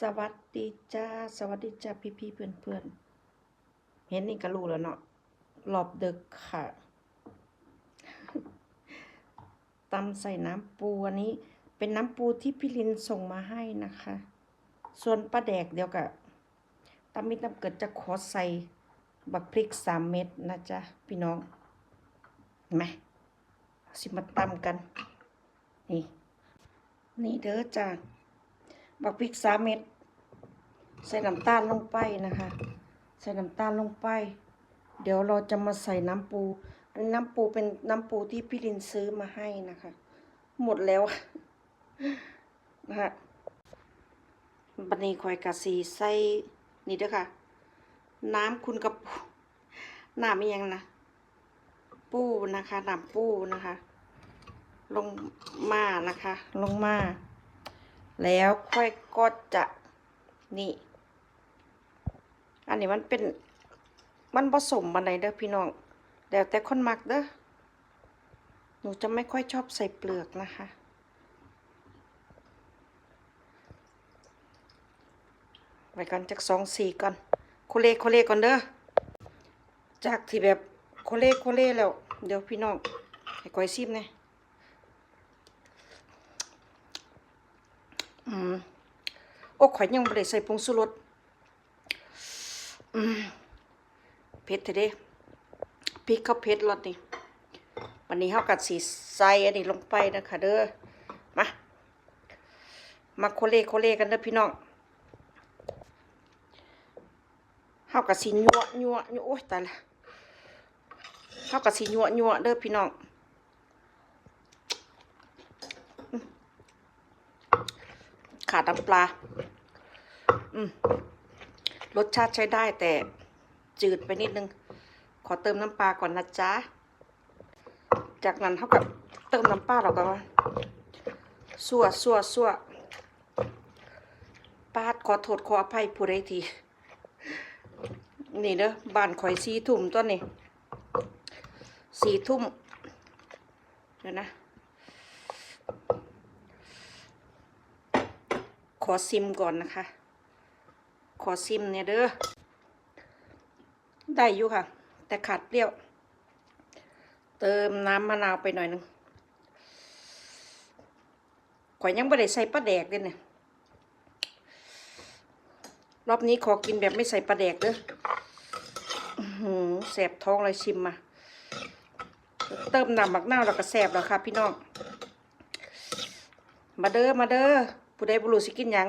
สวัสดีจ้า สวัสดีจ้าพี่พี่ๆเพื่อนเพื่อนๆเห็นนี่ก็รู้แล้วเนาะรอบดึกค่ะตำใส่น้ำปูอันนี้ เป็นน้ำปูที่พี่ลินส่งมาให้นะคะ ส่วนปลาแดกเดียวกับตำมิตำเกิดจะขอใส่บักพริกสามเม็ดนะจ๊ะพี่น้องเห็นไหมสิมาตำกัน นี่ นี่เด้อจ้า บักพริกสามเม็ด ใส่น้ำตาลลงไปนะคะ ใส่น้ำตาลลงไป เดี๋ยวเราจะมาใส่น้ำปู อันน้ำปูเป็นน้ำปูที่พี่ลินซื้อมาให้นะคะ หมดแล้วนะคะบันนี้คอยกะสีใส่นี่ด้อค่ะ น้ำคุณกับปูน้ำอียังนะ ปูนะคะน้ำปูนะคะ ลงมานะคะ ลงมา แล้วค่อยก็จะนี่ อันนี้มันเป็นมันผสมบันไดเด้อพี่น้องแล้วแต่คนมักเด้อหนูจะไม่ค่อยชอบใส่เปลือกนะคะไว้กันจากสองสี่ก่อนโคเลโคเลก่อนเด้อจากที่แบบโคเลโคเลแล้ว เดี๋ยวพี่น้องให้ก้อยซิมเนี่ย อืมโอ้ข่อยยังบ่ได้ใส่ผงชูรสอืมเผ็ดเถอะเด้พริกเขาเผ็ดรสนี่วันนี้เฮากัดสีใส่อันนี้ลงไปนะคะเด้อมามาโคเลโคเลกันเด้อพี่น้องเฮากัดสียัวยัวยัวโอ้ยตายละเฮากัดสียัวยัวเด้อพี่น้อง ขาดน้ำปลา อืมรสชาติใช้ได้แต่จืดไปนิดนึง ขอเติมน้ำปลาก่อนนะจ๊ะ จากนั้นเท่ากับเติมน้ำปลาเราก็สั่วสั่วสั่วปาดขอโทษขออภัยผู้ใดที นี่เด้อบ้านข่อยสีทุ่มตัวนี้สีทุ่มเดี๋ยวนะ ขอซิมก่อนนะคะ ขอซิมเนี่ยเด้อ ได้อยู่ค่ะ แต่ขาดเปรี้ยว เติมน้ำมะนาวไปหน่อยหนึงข่อยยังไม่ได้ใส่ปลาแดกเลยเนี่ยรอบนี้ขอกินแบบไม่ใส่ปลาแดกเด้อแสบท้องเลยชิมมา เติมน้ำหมักนาวแล้วก็แสบแล้วค่ะพี่น้อง มาเด้อ มาเด้อ ผู้ใดบุรุษสิกินหยัง